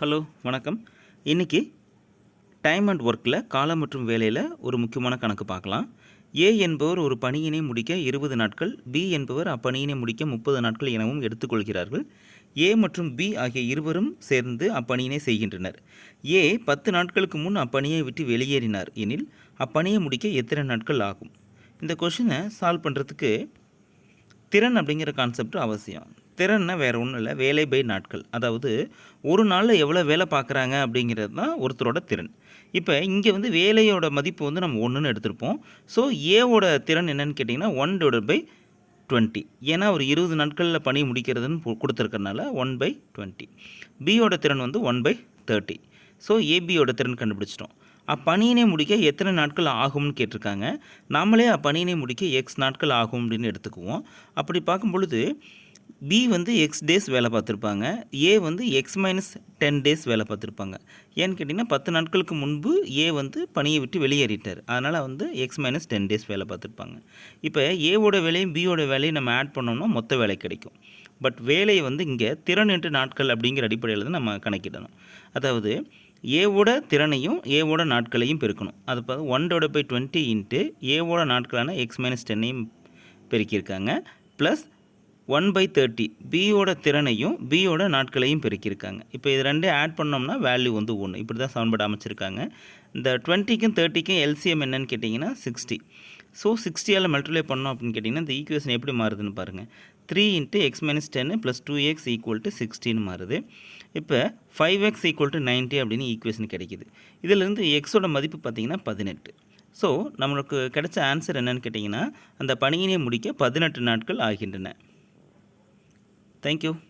Hello வணக்கம். இன்றைக்கி time and ஒர்க்கில் காலம் மற்றும் வேலையில் ஒரு முக்கியமான கணக்கு பார்க்கலாம். ஏ என்பவர் ஒரு பணியினை முடிக்க இருபது நாட்கள் பி என்பவர் அப்பணியினை முடிக்க முப்பது நாட்கள் எனவும் எடுத்துக்கொள்கிறார்கள். ஏ மற்றும் பி ஆகிய இருவரும் சேர்ந்து அப்பணியினை செய்கின்றனர். ஏ பத்து நாட்களுக்கு முன் அப்பணியை விட்டு வெளியேறினார் எனில் அப்பணியை முடிக்க எத்தனை நாட்கள் ஆகும்? இந்த கொஷினை சால்வ் பண்ணுறதுக்கு திறன் அப்படிங்கிற கான்செப்ட் அவசியம். திறன்னா வேறு ஒன்றும் இல்லை. வேலை பை நாட்கள். அதாவது ஒரு நாளில் எவ்வளோ வேலை பார்க்குறாங்க அப்படிங்கிறது தான் ஒருத்தரோட திறன். இப்போ இங்கே வந்து வேலையோட மதிப்பு வந்து நம்ம ஒன்றுன்னு எடுத்திருப்போம். ஸோ ஏவோட திறன் என்னன்னு கேட்டிங்கன்னா ஒன் டிவைட் பை டுவெண்ட்டி ஏன்னா ஒரு இருபது நாட்களில் பணி முடிக்கிறதுன்னு கொடுத்துருக்கறனால ஒன் பை டுவெண்ட்டி பியோட திறன் வந்து ஒன் பை தேர்ட்டி ஸோ ஏபியோட திறன் கண்டுபிடிச்சிட்டோம். அப்பணியினை முடிக்க எத்தனை நாட்கள் ஆகும்னு கேட்டிருக்காங்க. நாமளே அப்பணியினை முடிக்க எக்ஸ் நாட்கள் ஆகும் அப்படின்னு எடுத்துக்குவோம். அப்படி பார்க்கும் பொழுது பி வந்து எக்ஸ் டேஸ் வேலை பார்த்துருப்பாங்க. ஏ வந்து எக்ஸ் மைனஸ் டென் டேஸ் வேலை பார்த்துருப்பாங்க. ஏன்னு கேட்டிங்கன்னா பத்து நாட்களுக்கு முன்பு ஏ வந்து பணியை விட்டு வெளியேறிட்டார். அதனால் வந்து எக்ஸ் மைனஸ் டென் டேஸ் வேலை பார்த்துருப்பாங்க. இப்போ ஏவோட வேலையும் பியோட வேலையும் நம்ம ஆட் பண்ணோம்னா மொத்த வேலை கிடைக்கும். பட் வேலையை வந்து இங்கே திறன் என்று நாட்கள் அப்படிங்கிற அடிப்படையில் தான் நம்ம கணக்கிடணும். அதாவது ஏவோட திறனையும் ஏவோட நாட்களையும் பெருக்கணும். அது பார்த்து ஒன் டோட பை டுவெண்ட்டி இன்ட்டு ஏவோட நாட்களான எக்ஸ் மைனஸ் டென்னையும் பெருக்கியிருக்காங்க. ப்ளஸ் ஒன் பை தேர்ட்டி பியோட திறனையும் பியோட நாட்களையும் பெருக்கியிருக்காங்க. இப்போ இது ரெண்டே ஆட் பண்ணோம்னா வேல்யூ வந்து ஒன்று இப்படி தான் சமன்பாடு அமைச்சிருக்காங்க. இந்த டுவெண்ட்டிக்கும் தேர்ட்டிக்கும் எல்சிஎம் என்னன்னு கேட்டிங்கன்னா சிக்ஸ்டி ஸோ சிக்ஸ்டியால் மல்டிப்ளை பண்ணோம் அப்படின்னு கேட்டிங்கன்னா இந்த ஈக்குவேஷன் எப்படி மாறுதுன்னு பாருங்கள் three into X minus ten plus two x equal to சிக்ஸ்டின்னு மாறுது. இப்போ five x equal to ninety அப்படின்னு ஈக்குவேஷன் கிடைக்கிது. இதிலேருந்து எக்ஸோட மதிப்பு பார்த்தீங்கன்னா பதினெட்டு. ஸோ நம்மளுக்கு கிடைச்ச ஆன்சர் என்னென்னு கேட்டிங்கன்னா அந்த பணியினை முடிக்க பதினெட்டு நாட்கள் ஆகின்றன. Thank you.